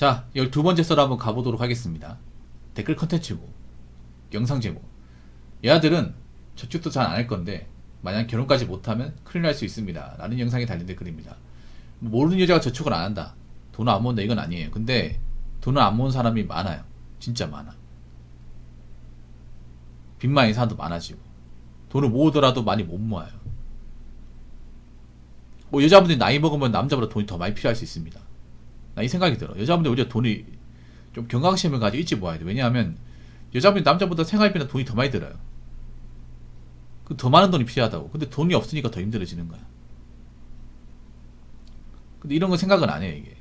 자, 12번째 썰 한번 가보도록 하겠습니다. 댓글 컨텐츠고, 영상 제목. 얘아들은 저축도 잘 안 할 건데, 만약 결혼까지 못하면 큰일 날 수 있습니다. 라는 영상에 달린 댓글입니다. 모르는 여자가 저축을 안 한다. 돈을 안 모은다. 이건 아니에요. 근데 돈을 안 모은 사람이 많아요. 진짜 많아. 빚만 있는 사람도 많아지고. 돈을 모으더라도 많이 못 모아요. 뭐 여자분들이 나이 먹으면 남자보다 돈이 더 많이 필요할 수 있습니다. 나 이 생각이 들어. 여자분들 오히려 돈이 좀 경각심을 가지고 일찍 모아야 돼. 왜냐하면 여자분이 남자보다 생활비나 돈이 더 많이 들어요. 그 더 많은 돈이 필요하다고. 근데 돈이 없으니까 더 힘들어지는 거야. 근데 이런 거 생각은 안 해요, 이게.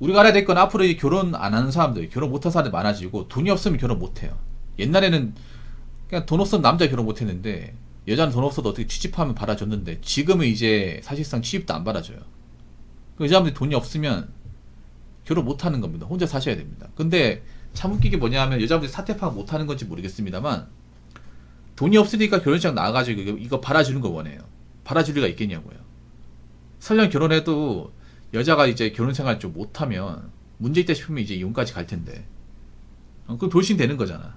우리가 알아야 될 건 앞으로 이 결혼 안 하는 사람들, 결혼 못한 사람들 많아지고 돈이 없으면 결혼 못 해요. 옛날에는 그냥 돈 없으면 남자 결혼 못 했는데 여자는 돈 없어도 어떻게 취집하면 받아줬는데 지금은 이제 사실상 취집도 안 받아줘요. 그 여자분들이 돈이 없으면 결혼 못 하는 겁니다. 혼자 사셔야 됩니다. 근데 참 웃기게 뭐냐면 여자분들이 사퇴 파악 못 하는 건지 모르겠습니다만 돈이 없으니까 결혼식 나와가지고 이거- 이거 받아주는 거 원해요. 받아줄 리가 있겠냐고요. 설령 결혼해도 여자가 이제 결혼 생활 좀 못하면 문제 있다 싶으면 이제 이혼까지 갈 텐데. 어, 그럼 돌싱 되는 거잖아.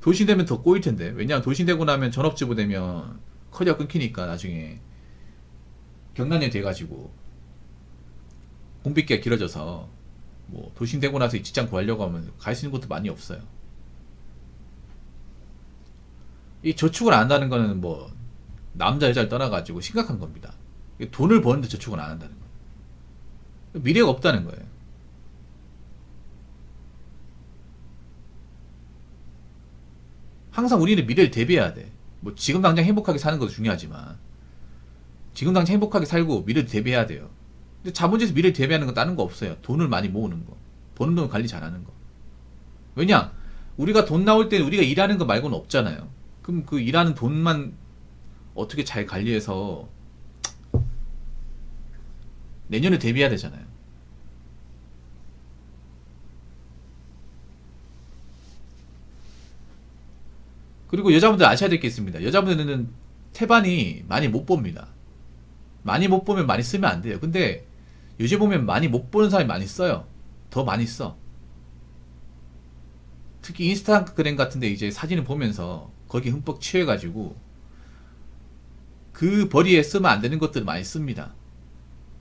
돌싱 되면 더 꼬일 텐데. 왜냐하면 돌싱 되고 나면 전업주부 되면 커리어 끊기니까 나중에 경난년 돼가지고 공백기가 길어져서 뭐 돌싱 되고 나서 이 직장 구하려고 하면 갈 수 있는 곳도 많이 없어요. 이 저축을 안 한다는 거는 뭐 남자 여자를 떠나가지고 심각한 겁니다. 돈을 버는데 저축을 안 한다는 거예요. 미래가 없다는 거예요. 항상 우리는 미래를 대비해야 돼. 뭐 지금 당장 행복하게 사는 것도 중요하지만 지금 당장 행복하게 살고 미래를 대비해야 돼요. 근데 자본주의에서 미래를 대비하는 건 다른 거 없어요. 돈을 많이 모으는 거. 버는 돈 관리 잘하는 거. 왜냐? 우리가 돈 나올 때 우리가 일하는 거 말고는 없잖아요. 그럼 그 일하는 돈만 어떻게 잘 관리해서 내년에 대비해야 되잖아요. 그리고 여자분들 아셔야 될 게 있습니다. 여자분들은 태반이 많이 못 봅니다. 많이 못 보면 많이 쓰면 안 돼요. 근데 요즘 보면 많이 못 보는 사람이 많이 써요. 더 많이 써. 특히 인스타그램 같은데 이제 사진을 보면서 거기 흠뻑 취해가지고 그 벌이에 쓰면 안 되는 것들을 많이 씁니다.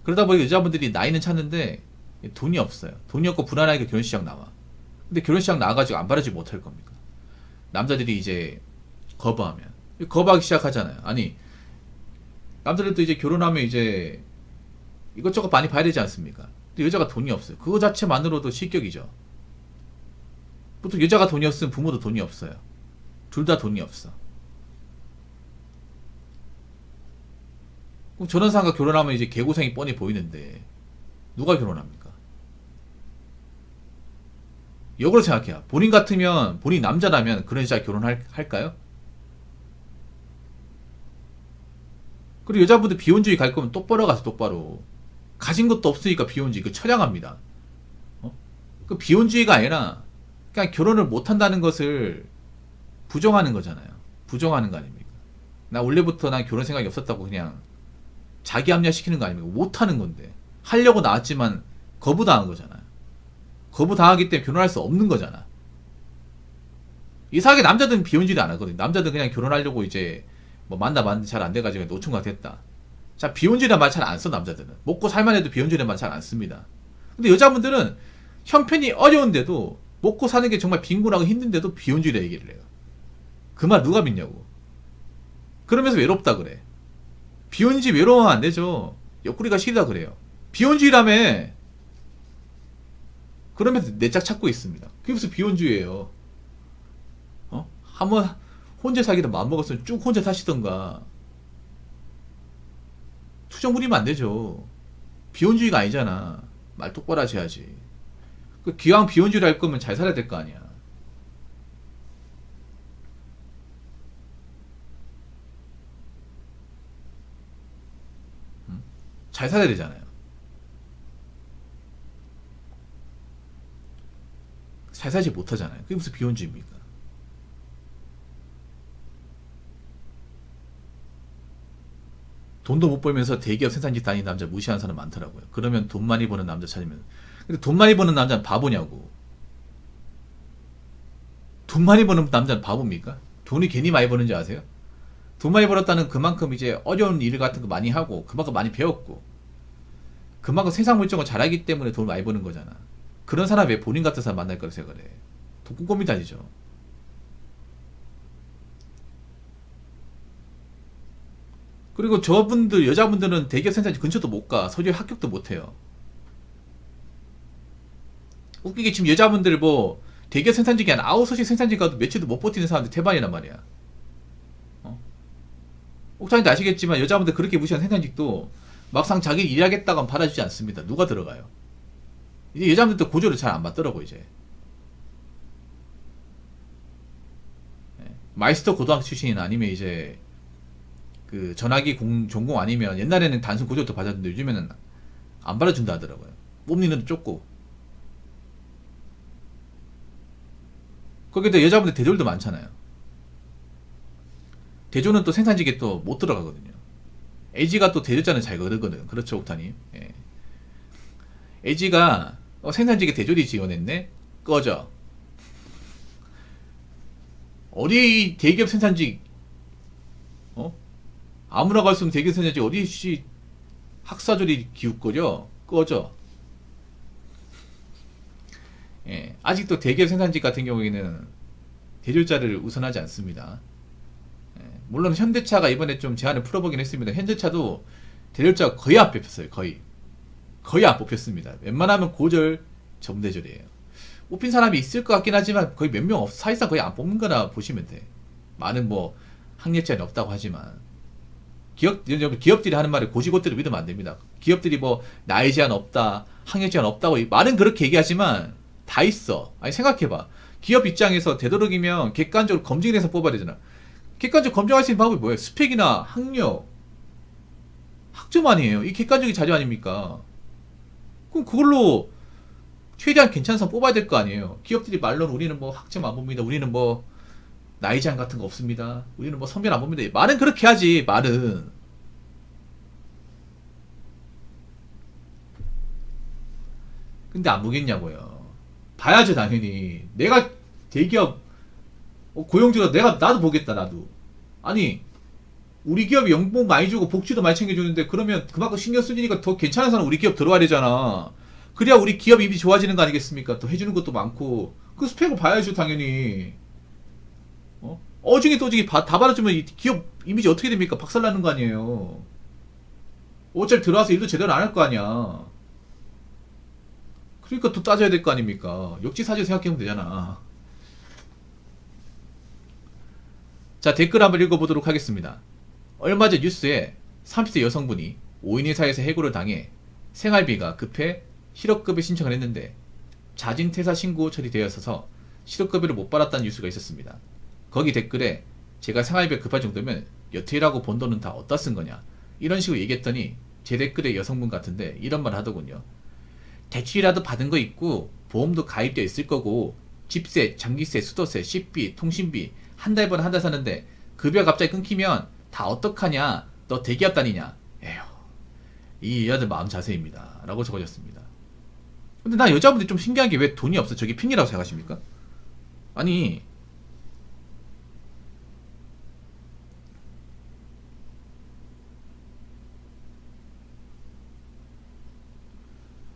그러다 보니 여자분들이 나이는 찾는데 돈이 없어요. 돈이 없고 불안하게 결혼시장 나와. 근데 결혼시장 나와가지고 안 바라지 못할 겁니까? 남자들이 이제 거부하면 거부하기 시작하잖아요. 아니 남자들도 이제 결혼하면 이제 이것저것 많이 봐야 되지 않습니까? 근데 여자가 돈이 없어요. 그거 자체만으로도 실격이죠. 보통 여자가 돈이 없으면 부모도 돈이 없어요. 둘 다 돈이 없어. 그럼 저런 사람과 결혼하면 이제 개고생이 뻔히 보이는데 누가 결혼합니까? 역으로 생각해요. 본인 같으면 본인 남자라면 그런 여자 결혼할 할까요? 그리고 여자분들 비혼주의 갈 거면 똑바로 가서 똑바로 가진 것도 없으니까 비혼주의 그 처량합니다. 어? 그 비혼주의가 아니라 그냥 결혼을 못 한다는 것을 부정하는 거잖아요. 부정하는 거 아닙니까? 나 원래부터 난 결혼 생각이 없었다고 그냥 자기 합리화시키는 거 아닙니까? 못 하는 건데 하려고 나왔지만 거부당한 거잖아요. 거부당하기 때문에 결혼할 수 없는 거잖아. 이상하게 남자들은 비혼주의를 안 하거든요. 남자들은 그냥 결혼하려고 이제 뭐 만나 봤는데 잘안 돼가지고 노총각 됐다. 자, 비혼주의란 말 잘 안 써, 남자들은. 먹고 살만 해도 비혼주의란 말 잘 안 씁니다. 근데 여자분들은 형편이 어려운데도 먹고 사는 게 정말 빈곤하고 힘든데도 비혼주의라 얘기를 해요. 그 말 누가 믿냐고. 그러면서 외롭다 그래. 비혼주의 외로우면 안 되죠. 옆구리가 시리다 그래요. 비혼주의라며. 그러면서 내 짝 찾고 있습니다. 그게 무슨 비혼주의예요. 어? 한번 혼자 살기도 마음먹었으면 쭉 혼자 사시던가. 투정 부리면 안 되죠. 비혼주의가 아니잖아. 말 똑바로 하셔야지. 그 기왕 비혼주의를 할 거면 잘 살아야 될 거 아니야. 응? 잘 살아야 되잖아요. 잘 살지 못하잖아요. 그게 무슨 비혼주의입니까? 돈도 못 벌면서 대기업 생산직 다니는 남자 무시하는 사람 많더라고요. 그러면 돈 많이 버는 남자 찾으면. 근데 돈 많이 버는 남자는 바보냐고. 돈 많이 버는 남자는 바보입니까? 돈이 괜히 많이 버는지 아세요? 돈 많이 벌었다는 그만큼 이제 어려운 일 같은 거 많이 하고 그만큼 많이 배웠고 그만큼 세상 물정을 잘하기 때문에 돈을 많이 버는 거잖아. 그런 사람 왜 본인 같은 사람 만날 거라 생각을 해. 돈 꿈꿔미 다니죠. 그리고 저분들 여자분들은 대기업 생산직 근처도 못 가. 서류에 합격도 못 해요. 웃기게 지금 여자분들 뭐 대기업 생산직이 아니라 아웃소싱 생산직 가도 며칠도 못 버티는 사람들 대반이란 말이야. 어? 옥장님도 아시겠지만 여자분들 그렇게 무시한 생산직도 막상 자기 일하겠다고 받아주지 않습니다. 누가 들어가요? 이제 여자분들도 고조를 잘안 받더라고 이제. 예. 마이스터 고등학교 출신이나 아니면 이제 그 전화기 공, 전공 아니면 옛날에는 단순 고졸도 받았는데 요즘에는 안 받아준다 하더라고요. 뽑니는 좁고. 거기다 여자분들 대졸도 많잖아요. 대졸은 또 생산직에 또 못 들어가거든요. LG가 또 대졸자는 잘 거르거든. 그렇죠, 옥타님. 예. LG가 어, 생산직에 대졸이 지원했네? 꺼져. 어디 대기업 생산직, 어? 아무나 갈 수 없는 생산직 어디 씨 학사졸이 기웃거려? 꺼져. 예, 아직도 대기업 생산직 같은 경우에는 대졸자를 우선하지 않습니다. 예, 물론 현대차가 이번에 좀 제한을 풀어보긴 했습니다. 현대차도 대졸자가 거의 안 뽑혔어요. 거의. 거의 안 뽑혔습니다. 웬만하면 고졸, 점대졸이에요. 뽑힌 사람이 있을 것 같긴 하지만 거의 몇 명 없, 사실상 거의 안 뽑는 거나 보시면 돼. 많은 뭐 학력 제한이 없다고 하지만 기업 기업들이 하는 말에 고지고대로 믿으면 안 됩니다. 기업들이 뭐 나이 제한 없다, 학력 제한 없다고 말은 그렇게 얘기하지만 다 있어. 아니 생각해봐. 기업 입장에서 되도록이면 객관적으로 검증해서 뽑아야 되잖아. 객관적으로 검증할 수 있는 방법이 뭐예요? 스펙이나 학력, 학점 아니에요. 이 객관적인 자료 아닙니까? 그럼 그걸로 최대한 괜찮은 사람 뽑아야 될 거 아니에요. 기업들이 말로는 우리는 뭐 학점 안 봅니다. 우리는 뭐 나이 제한 같은 거 없습니다. 우리는 뭐 선별 안 봅니다. 말은 그렇게 하지. 말은. 근데 안 보겠냐고요. 봐야죠 당연히. 내가 대기업 어, 고용주가 내가 나도 보겠다 나도. 아니 우리 기업이 연봉 많이 주고 복지도 많이 챙겨주는데 그러면 그만큼 신경 쓰니까 더 괜찮은 사람 우리 기업 들어와야 되잖아. 그래야 우리 기업 이미지 좋아지는 거 아니겠습니까? 또 해주는 것도 많고 그 스펙을 봐야죠 당연히. 어? 어중에 또중에 바- 다 받아주면 이 기업 이미지 어떻게 됩니까? 박살나는 거 아니에요. 어차피 들어와서 일도 제대로 안 할 거 아니야. 그러니까 또 따져야 될 거 아닙니까? 역지사지 생각해보면 되잖아. 자, 댓글 한번 읽어보도록 하겠습니다. 얼마 전 뉴스에 30세 여성분이 5인 회사에서 해고를 당해 생활비가 급해 실업급여 신청을 했는데 자진 퇴사 신고 처리되었어서 실업급여를 못 받았다는 뉴스가 있었습니다. 거기 댓글에 제가 생활비 급할 정도면 여태 일하고 번 돈은 다 어디다 쓴 거냐? 이런 식으로 얘기했더니 제 댓글에 여성분 같은데 이런 말 하더군요. 대출이라도 받은 거 있고 보험도 가입되어 있을 거고 집세, 장기세, 수도세, 식비, 통신비 한 달 번 한 달 사는데 급여 갑자기 끊기면 다 어떡하냐? 너 대기업 다니냐? 에휴 이 여자들 마음 자세입니다. 라고 적어졌습니다. 근데 나 여자분들이 좀 신기한 게 왜 돈이 없어? 저게 핑계라고 생각하십니까? 아니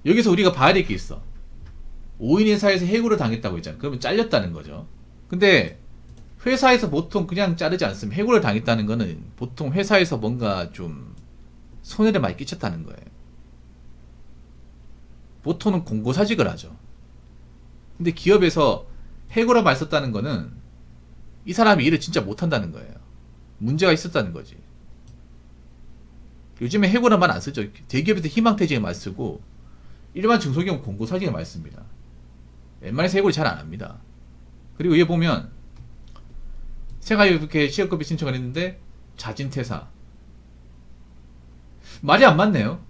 여기서 우리가 봐야 될 게 있어 5인 회사에서 해고를 당했다고 했잖아 그러면 잘렸다는 거죠 근데 회사에서 보통 그냥 자르지 않습니다. 해고를 당했다는 거는 보통 회사에서 뭔가 좀 손해를 많이 끼쳤다는 거예요. 보통은 공고사직을 하죠. 근데 기업에서 해고라 말 썼다는 거는 이 사람이 일을 진짜 못한다는 거예요. 문제가 있었다는 거지. 요즘에 해고란 말 안 쓰죠. 대기업에서 희망퇴직에 말 쓰고 일반 중소기업 공고사직에 말 씁니다. 웬만해서 해고를 잘 안 합니다. 그리고 얘 보면 생활 이렇게 취업급여 신청을 했는데 자진 퇴사. 말이 안 맞네요.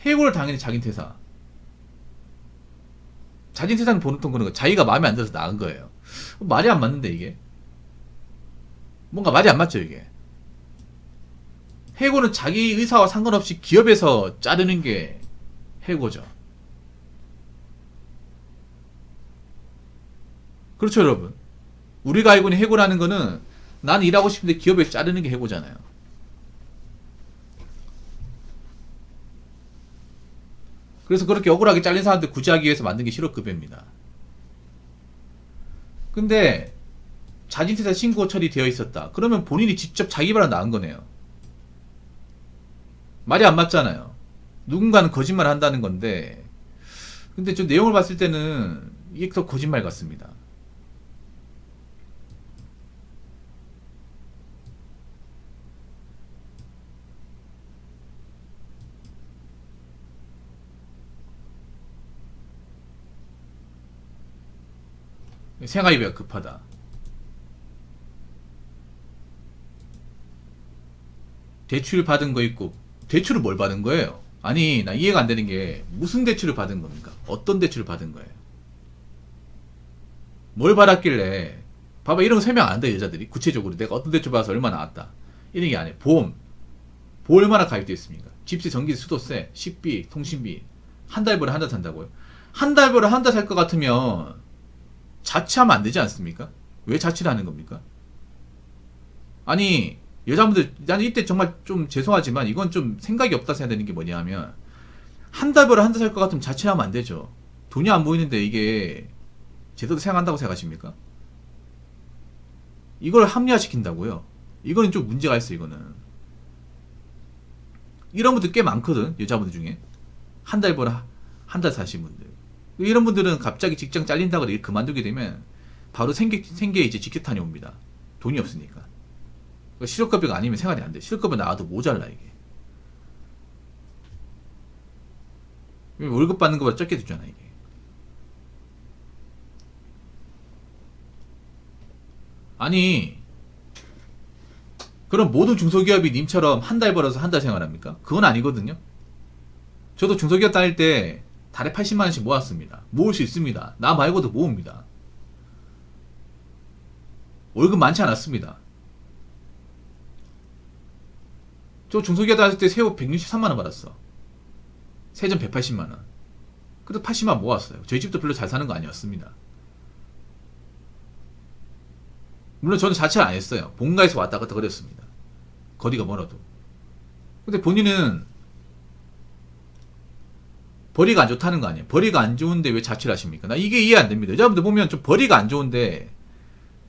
해고를 당연히 자진 퇴사. 자진 퇴사는 보통 그런 거. 자기가 마음에 안 들어서 나간 거예요. 말이 안 맞는데 이게? 뭔가 말이 안 맞죠 이게? 해고는 자기 의사와 상관없이 기업에서 자르는 게 해고죠. 그렇죠, 여러분. 우리가 알고 있는 해고라는 거는 나는 일하고 싶은데 기업에서 자르는 게 해고잖아요. 그래서 그렇게 억울하게 잘린 사람들 구제하기 위해서 만든 게 실업급여입니다. 근데 자진퇴사 신고 처리되어 있었다. 그러면 본인이 직접 자기 발로 나은 거네요. 말이 안 맞잖아요. 누군가는 거짓말 한다는 건데, 근데 저 내용을 봤을 때는 이게 더 거짓말 같습니다. 생활비가 급하다. 대출 받은 거 있고 대출을 뭘 받은 거예요? 아니 나 이해가 안 되는 게 무슨 대출을 받은 겁니까? 어떤 대출을 받은 거예요? 뭘 받았길래 봐봐 이런 거 설명 안 돼 여자들이 구체적으로 내가 어떤 대출 받아서 얼마 나왔다 이런 게 아니에요 보험 보험 얼마나 가입돼 있습니까? 집세 전기세 수도세 식비 통신비 한 달 벌어 한달 산다고요? 한 달 벌어 한달 살 것 같으면 자취하면 안 되지 않습니까? 왜 자취를 하는 겁니까? 아니 여자분들 나는 이때 정말 좀 죄송하지만 이건 좀 생각이 없다 생각되는 게 뭐냐면 한 달 벌어 한달 살 것 같으면 자취하면 안 되죠. 돈이 안 보이는데 이게 제대로 생각한다고 생각하십니까? 이걸 합리화시킨다고요? 이거는 좀 문제가 있어 이거는. 이런 분들 꽤 많거든 여자분들 중에 한 달 벌어 한 달 사신 분들. 이런 분들은 갑자기 직장 잘린다고 일 그만두게 되면 바로 생계 생계 이제 직격탄이 옵니다. 돈이 없으니까. 실업급여가 아니면 생활이 안 돼. 실업급여 나와도 모자라 이게. 월급 받는 것보다 적게 주잖아 이게. 아니 그럼 모든 중소기업이 님처럼 한 달 벌어서 한 달 생활합니까? 그건 아니거든요. 저도 중소기업 다닐 때 달에 80만 원씩 모았습니다. 모을 수 있습니다. 나 말고도 모읍니다. 월급 많지 않았습니다. 저 중소기업 다닐 때 새우 163만 원 받았어. 세전 180만 원. 그래도 80만 원 모았어요. 저희 집도 별로 잘 사는 거 아니었습니다. 물론 저는 자체를 안 했어요. 본가에서 왔다 갔다 그랬습니다. 거리가 멀어도. 근데 본인은 벌이가 안 좋다는 거 아니에요. 벌이가 안 좋은데 왜 자취를 하십니까? 나 이게 이해 안 됩니다. 여자분들 보면 좀 벌이가 안 좋은데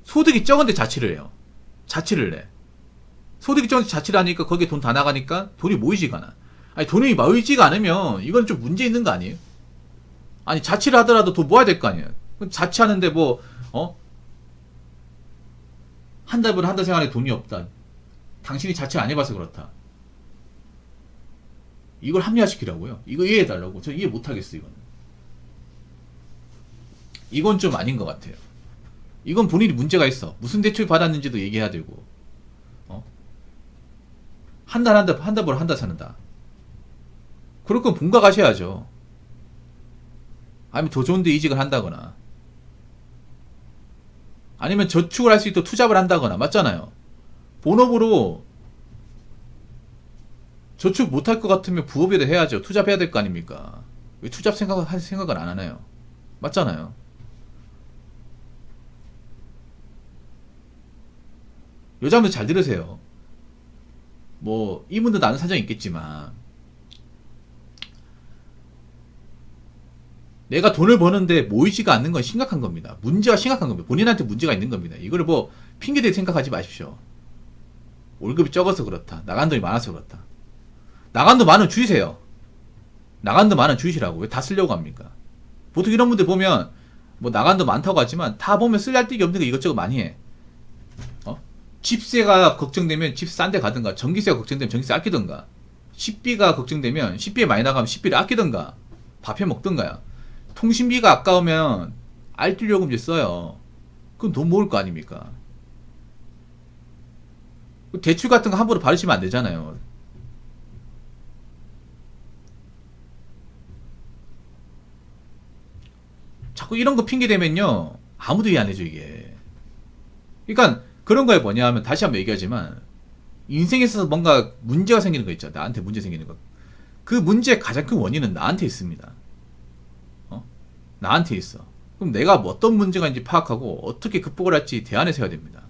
소득이 적은데 자취를 해요. 자취를 해. 소득이 적은데 자취를 하니까 거기에 돈 다 나가니까 돈이 모이지가 않아. 아니 돈이 모이지가 않으면 이건 좀 문제 있는 거 아니에요? 아니 자취를 하더라도 돈 모아야 될 거 아니에요. 자취하는데 뭐 어? 한 달분 한달 생활에 돈이 없다. 당신이 자취 안 해봐서 그렇다. 이걸 합리화시키라고요. 이거 이해해달라고. 저 이해 못하겠어, 이거는. 이건 좀 아닌 것 같아요. 이건 본인이 문제가 있어. 무슨 대출 받았는지도 얘기해야 되고. 어? 한 달, 한 달, 한달 벌어 한달 사는다. 그럴 건 본가 가셔야죠. 아니면 더 좋은 데 이직을 한다거나. 아니면 저축을 할 수 있도록 투잡을 한다거나 맞잖아요. 본업으로 저축 못할 것 같으면 부업이라도 해야죠. 투잡해야 될 거 아닙니까? 왜 투잡 생각을 할 생각을 안 하나요? 맞잖아요. 여자분들 잘 들으세요. 뭐 이분들도 아는 사정이 있겠지만 내가 돈을 버는데 모이지가 않는 건 심각한 겁니다. 문제가 심각한 겁니다. 본인한테 문제가 있는 겁니다. 이걸 뭐 핑계대 생각하지 마십시오. 월급이 적어서 그렇다. 나간 돈이 많아서 그렇다. 나간 돈 많은 주이세요. 나간 돈 많은 주이시라고. 왜 다 쓰려고 합니까? 보통 이런 분들 보면 뭐 나간 돈 많다고 하지만 다 보면 쓸데기 없는 거 이것저것 많이 해. 어? 집세가 걱정되면 집 싼 데 가든가 전기세가 걱정되면 전기세 아끼든가 식비가 걱정되면 식비에 많이 나가면 식비를 아끼든가 밥해 먹든가요. 통신비가 아까우면 알뜰 요금제 써요. 그럼 돈 모을 거 아닙니까? 대출 같은 거 함부로 받으시면 안 되잖아요. 자꾸 이런 거 핑계 대면요. 아무도 이해 안 해줘, 이게. 그러니까 그런 거에 뭐냐 하면 다시 한번 얘기하지만 인생에 있어서 뭔가 문제가 생기는 거 있죠. 나한테 문제 생기는 거. 그 문제의 가장 큰 원인은 나한테 있습니다. 어? 나한테 있어. 그럼 내가 뭐 어떤 문제가 있는지 파악하고 어떻게 극복을 할지 대안을 세워야 됩니다.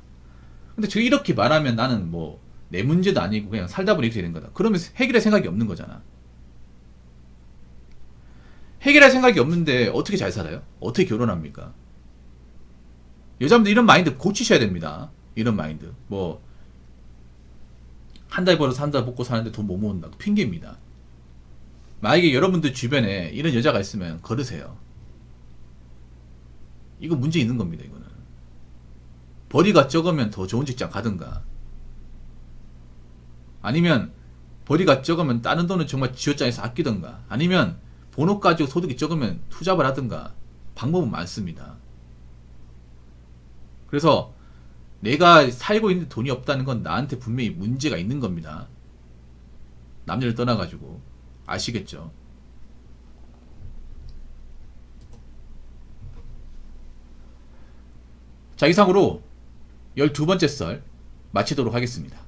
근데 저 이렇게 말하면 나는 뭐 내 문제도 아니고 그냥 살다 보니 이렇게 되는 거다. 그러면 해결할 생각이 없는 거잖아. 해결할 생각이 없는데 어떻게 잘 살아요? 어떻게 결혼합니까? 여자분들 이런 마인드 고치셔야 됩니다. 이런 마인드. 뭐, 한 달 벌어서 한 달 먹고 사는데 돈 못 모은다. 핑계입니다. 만약에 여러분들 주변에 이런 여자가 있으면 걸으세요. 이거 문제 있는 겁니다, 이거는. 벌이가 적으면 더 좋은 직장 가든가. 아니면, 벌이가 적으면 다른 돈은 정말 지어장에서 아끼든가. 아니면, 번호 가지고 소득이 적으면 투잡을 하든가. 방법은 많습니다. 그래서, 내가 살고 있는데 돈이 없다는 건 나한테 분명히 문제가 있는 겁니다. 남녀를 떠나가지고. 아시겠죠? 자, 이상으로 12번째 썰 마치도록 하겠습니다.